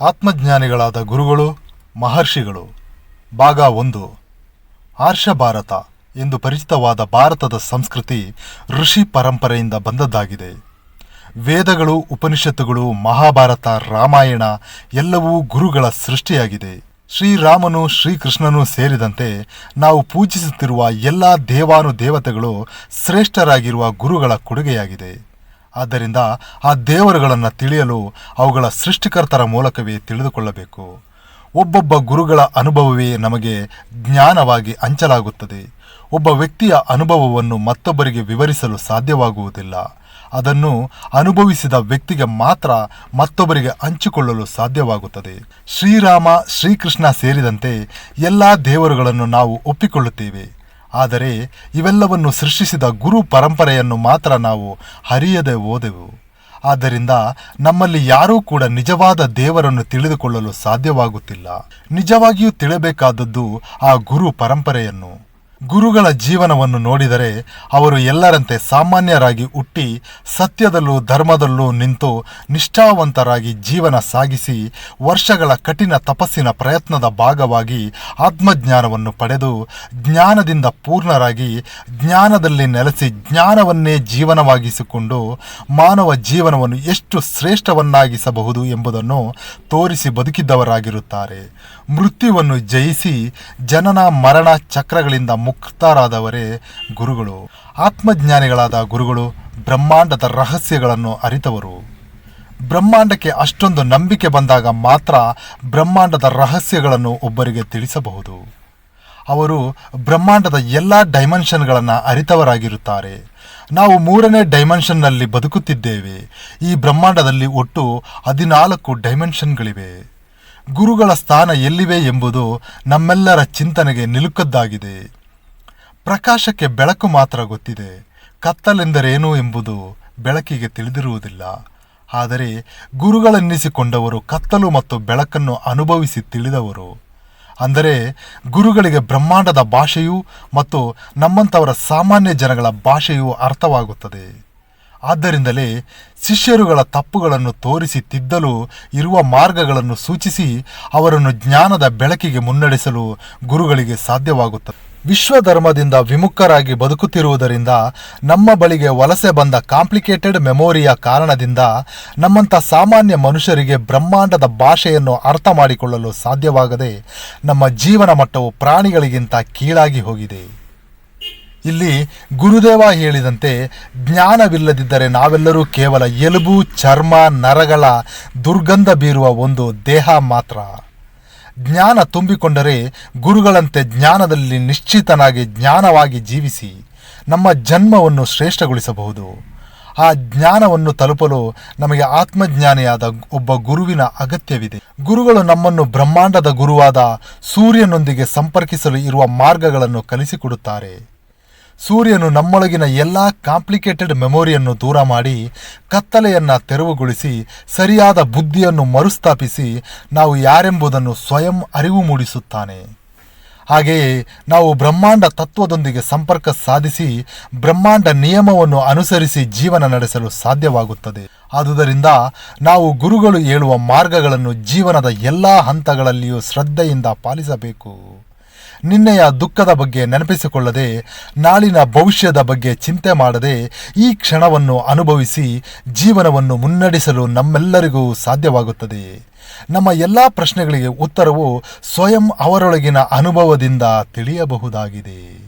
ಆತ್ಮಜ್ಞಾನಿಗಳಾದ ಗುರುಗಳು, ಮಹರ್ಷಿಗಳು. ಭಾಗ ಒಂದು. ಆರ್ಷ ಭಾರತ ಎಂದು ಪರಿಚಿತವಾದ ಭಾರತದ ಸಂಸ್ಕೃತಿ ಋಷಿ ಪರಂಪರೆಯಿಂದ ಬಂದದ್ದಾಗಿದೆ. ವೇದಗಳು, ಉಪನಿಷತ್ತುಗಳು, ಮಹಾಭಾರತ, ರಾಮಾಯಣ ಎಲ್ಲವೂ ಗುರುಗಳ ಸೃಷ್ಟಿಯಾಗಿದೆ. ಶ್ರೀರಾಮನು ಶ್ರೀಕೃಷ್ಣನು ಸೇರಿದಂತೆ ನಾವು ಪೂಜಿಸುತ್ತಿರುವ ಎಲ್ಲ ದೇವಾನು ದೇವತೆಗಳು ಶ್ರೇಷ್ಠರಾಗಿರುವ ಗುರುಗಳ ಕೊಡುಗೆಯಾಗಿದೆ. ಆದ್ದರಿಂದ ಆ ದೇವರುಗಳನ್ನು ತಿಳಿಯಲು ಅವುಗಳ ಸೃಷ್ಟಿಕರ್ತರ ಮೂಲಕವೇ ತಿಳಿದುಕೊಳ್ಳಬೇಕು. ಒಬ್ಬೊಬ್ಬ ಗುರುಗಳ ಅನುಭವವೇ ನಮಗೆ ಜ್ಞಾನವಾಗಿ ಹಂಚಲಾಗುತ್ತದೆ. ಒಬ್ಬ ವ್ಯಕ್ತಿಯ ಅನುಭವವನ್ನು ಮತ್ತೊಬ್ಬರಿಗೆ ವಿವರಿಸಲು ಸಾಧ್ಯವಾಗುವುದಿಲ್ಲ. ಅದನ್ನು ಅನುಭವಿಸಿದ ವ್ಯಕ್ತಿಗೆ ಮಾತ್ರ ಮತ್ತೊಬ್ಬರಿಗೆ ಹಂಚಿಕೊಳ್ಳಲು ಸಾಧ್ಯವಾಗುತ್ತದೆ. ಶ್ರೀರಾಮ ಶ್ರೀಕೃಷ್ಣ ಸೇರಿದಂತೆ ಎಲ್ಲ ದೇವರುಗಳನ್ನು ನಾವು ಒಪ್ಪಿಕೊಳ್ಳುತ್ತೇವೆ. ಆದರೆ ಇವೆಲ್ಲವನ್ನು ಸೃಷ್ಟಿಸಿದ ಗುರು ಪರಂಪರೆಯನ್ನು ಮಾತ್ರ ನಾವು ಹರಿಯದೆ ಓದೆವು ಆದ್ದರಿಂದ ನಮ್ಮಲ್ಲಿ ಯಾರೂ ಕೂಡ ನಿಜವಾದ ದೇವರನ್ನು ತಿಳಿದುಕೊಳ್ಳಲು ಸಾಧ್ಯವಾಗುತ್ತಿಲ್ಲ. ನಿಜವಾಗಿಯೂ ತಿಳಬೇಕಾದದ್ದು ಆ ಗುರು ಪರಂಪರೆಯನ್ನು. ಗುರುಗಳ ಜೀವನವನ್ನು ನೋಡಿದರೆ ಅವರು ಎಲ್ಲರಂತೆ ಸಾಮಾನ್ಯರಾಗಿ ಹುಟ್ಟಿ ಸತ್ಯದಲ್ಲೂ ಧರ್ಮದಲ್ಲೂ ನಿಂತು ನಿಷ್ಠಾವಂತರಾಗಿ ಜೀವನ ಸಾಗಿಸಿ ವರ್ಷಗಳ ಕಠಿಣ ತಪಸ್ಸಿನ ಪ್ರಯತ್ನದ ಭಾಗವಾಗಿ ಆತ್ಮಜ್ಞಾನವನ್ನು ಪಡೆದು ಜ್ಞಾನದಿಂದ ಪೂರ್ಣರಾಗಿ ಜ್ಞಾನದಲ್ಲಿ ನೆಲೆಸಿ ಜ್ಞಾನವನ್ನೇ ಜೀವನವಾಗಿಸಿಕೊಂಡು ಮಾನವ ಜೀವನವನ್ನು ಎಷ್ಟು ಶ್ರೇಷ್ಠವನ್ನಾಗಿಸಬಹುದು ಎಂಬುದನ್ನು ತೋರಿಸಿ ಬದುಕಿದ್ದವರಾಗಿರುತ್ತಾರೆ. ಮೃತ್ಯುವನ್ನು ಜಯಿಸಿ ಜನನ ಮರಣ ಚಕ್ರಗಳಿಂದ ಮುಕ್ತರಾದವರೇ ಗುರುಗಳು. ಆತ್ಮಜ್ಞಾನಿಗಳಾದ ಗುರುಗಳು ಬ್ರಹ್ಮಾಂಡದ ರಹಸ್ಯಗಳನ್ನು ಅರಿತವರು. ಬ್ರಹ್ಮಾಂಡಕ್ಕೆ ಅಷ್ಟೊಂದು ನಂಬಿಕೆ ಬಂದಾಗ ಮಾತ್ರ ಬ್ರಹ್ಮಾಂಡದ ರಹಸ್ಯಗಳನ್ನು ಒಬ್ಬರಿಗೆ ತಿಳಿಸಬಹುದು. ಅವರು ಬ್ರಹ್ಮಾಂಡದ ಎಲ್ಲ ಡೈಮೆನ್ಷನ್ಗಳನ್ನು ಅರಿತವರಾಗಿರುತ್ತಾರೆ. ನಾವು ಮೂರನೇ ಡೈಮೆನ್ಷನ್ನಲ್ಲಿ ಬದುಕುತ್ತಿದ್ದೇವೆ. ಈ ಬ್ರಹ್ಮಾಂಡದಲ್ಲಿ ಒಟ್ಟು ಹದಿನಾಲ್ಕು ಡೈಮೆನ್ಷನ್ಗಳಿವೆ. ಗುರುಗಳ ಸ್ಥಾನ ಎಲ್ಲಿವೆ ಎಂಬುದು ನಮ್ಮೆಲ್ಲರ ಚಿಂತನೆಗೆ ನಿಲುಕದ್ದಾಗಿದೆ. ಪ್ರಕಾಶಕ್ಕೆ ಬೆಳಕು ಮಾತ್ರ ಗೊತ್ತಿದೆ. ಕತ್ತಲೆಂದರೇನು ಎಂಬುದು ಬೆಳಕಿಗೆ ತಿಳಿದಿರುವುದಿಲ್ಲ. ಆದರೆ ಗುರುಗಳೆನ್ನಿಸಿಕೊಂಡವರು ಕತ್ತಲು ಮತ್ತು ಬೆಳಕನ್ನು ಅನುಭವಿಸಿ ತಿಳಿದವರು. ಅಂದರೆ ಗುರುಗಳಿಗೆ ಬ್ರಹ್ಮಾಂಡದ ಭಾಷೆಯೂ ಮತ್ತು ನಮ್ಮಂಥವರ ಸಾಮಾನ್ಯ ಜನಗಳ ಭಾಷೆಯೂ ಅರ್ಥವಾಗುತ್ತದೆ. ಆದ್ದರಿಂದಲೇ ಶಿಷ್ಯರುಗಳ ತಪ್ಪುಗಳನ್ನು ತೋರಿಸಿ ತಿದ್ದಲು ಇರುವ ಮಾರ್ಗಗಳನ್ನು ಸೂಚಿಸಿ ಅವರನ್ನು ಜ್ಞಾನದ ಬೆಳಕಿಗೆ ಮುನ್ನಡೆಸಲು ಗುರುಗಳಿಗೆ ಸಾಧ್ಯವಾಗುತ್ತದೆ. ವಿಶ್ವಧರ್ಮದಿಂದ ವಿಮುಖರಾಗಿ ಬದುಕುತ್ತಿರುವುದರಿಂದ ನಮ್ಮ ಬಳಿಗೆ ವಲಸೆ ಬಂದ ಕಾಂಪ್ಲಿಕೇಟೆಡ್ ಮೆಮೊರಿಯ ಕಾರಣದಿಂದ ನಮ್ಮಂಥ ಸಾಮಾನ್ಯ ಮನುಷ್ಯರಿಗೆ ಬ್ರಹ್ಮಾಂಡದ ಭಾಷೆಯನ್ನು ಅರ್ಥ ಮಾಡಿಕೊಳ್ಳಲು ಸಾಧ್ಯವಾಗದೆ ನಮ್ಮ ಜೀವನ ಮಟ್ಟವು ಪ್ರಾಣಿಗಳಿಗಿಂತ ಕೀಳಾಗಿ ಹೋಗಿದೆ. ಇಲ್ಲಿ ಗುರುದೇವ ಹೇಳಿದಂತೆ ಜ್ಞಾನವಿಲ್ಲದಿದ್ದರೆ ನಾವೆಲ್ಲರೂ ಕೇವಲ ಎಲುಬು, ಚರ್ಮ, ನರಗಳ ದುರ್ಗಂಧ ಬೀರುವ ಒಂದು ದೇಹ ಮಾತ್ರ. ಜ್ಞಾನ ತುಂಬಿಕೊಂಡರೆ ಗುರುಗಳಂತೆ ಜ್ಞಾನದಲ್ಲಿ ನಿಶ್ಚಿತನಾಗಿ ಜ್ಞಾನವಾಗಿ ಜೀವಿಸಿ ನಮ್ಮ ಜನ್ಮವನ್ನು ಶ್ರೇಷ್ಠಗೊಳಿಸಬಹುದು. ಆ ಜ್ಞಾನವನ್ನು ತಲುಪಲು ನಮಗೆ ಆತ್ಮಜ್ಞಾನಿಯಾದ ಒಬ್ಬ ಗುರುವಿನ ಅಗತ್ಯವಿದೆ. ಗುರುಗಳು ನಮ್ಮನ್ನು ಬ್ರಹ್ಮಾಂಡದ ಗುರುವಾದ ಸೂರ್ಯನೊಂದಿಗೆ ಸಂಪರ್ಕಿಸಲು ಇರುವ ಮಾರ್ಗಗಳನ್ನು ಕಲಿಸಿಕೊಡುತ್ತಾರೆ. ಸೂರ್ಯನು ನಮ್ಮೊಳಗಿನ ಎಲ್ಲ ಕಾಂಪ್ಲಿಕೇಟೆಡ್ ಮೆಮೊರಿಯನ್ನು ದೂರ ಮಾಡಿ ಕತ್ತಲೆಯನ್ನು ತೆರವುಗೊಳಿಸಿ ಸರಿಯಾದ ಬುದ್ಧಿಯನ್ನು ಮರುಸ್ಥಾಪಿಸಿ ನಾವು ಯಾರೆಂಬುದನ್ನು ಸ್ವಯಂ ಅರಿವು ಮೂಡಿಸುತ್ತಾನೆ. ಹಾಗೆಯೇ ನಾವು ಬ್ರಹ್ಮಾಂಡ ತತ್ವದೊಂದಿಗೆ ಸಂಪರ್ಕ ಸಾಧಿಸಿ ಬ್ರಹ್ಮಾಂಡ ನಿಯಮವನ್ನು ಅನುಸರಿಸಿ ಜೀವನ ನಡೆಸಲು ಸಾಧ್ಯವಾಗುತ್ತದೆ. ಆದುದರಿಂದ ನಾವು ಗುರುಗಳು ಹೇಳುವ ಮಾರ್ಗಗಳನ್ನು ಜೀವನದ ಎಲ್ಲ ಹಂತಗಳಲ್ಲಿಯೂ ಶ್ರದ್ಧೆಯಿಂದ ಪಾಲಿಸಬೇಕು. ನಿನ್ನೆಯ ದುಃಖದ ಬಗ್ಗೆ ನೆನಪಿಸಿಕೊಳ್ಳದೆ, ನಾಳಿನ ಭವಿಷ್ಯದ ಬಗ್ಗೆ ಚಿಂತೆ ಮಾಡದೆ, ಈ ಕ್ಷಣವನ್ನು ಅನುಭವಿಸಿ ಜೀವನವನ್ನು ಮುನ್ನಡೆಸಲು ನಮ್ಮೆಲ್ಲರಿಗೂ ಸಾಧ್ಯವಾಗುತ್ತದೆ. ನಮ್ಮ ಎಲ್ಲ ಪ್ರಶ್ನೆಗಳಿಗೆ ಉತ್ತರವು ಸ್ವಯಂ ಅವರೊಳಗಿನ ಅನುಭವದಿಂದ ತಿಳಿಯಬಹುದಾಗಿದೆ.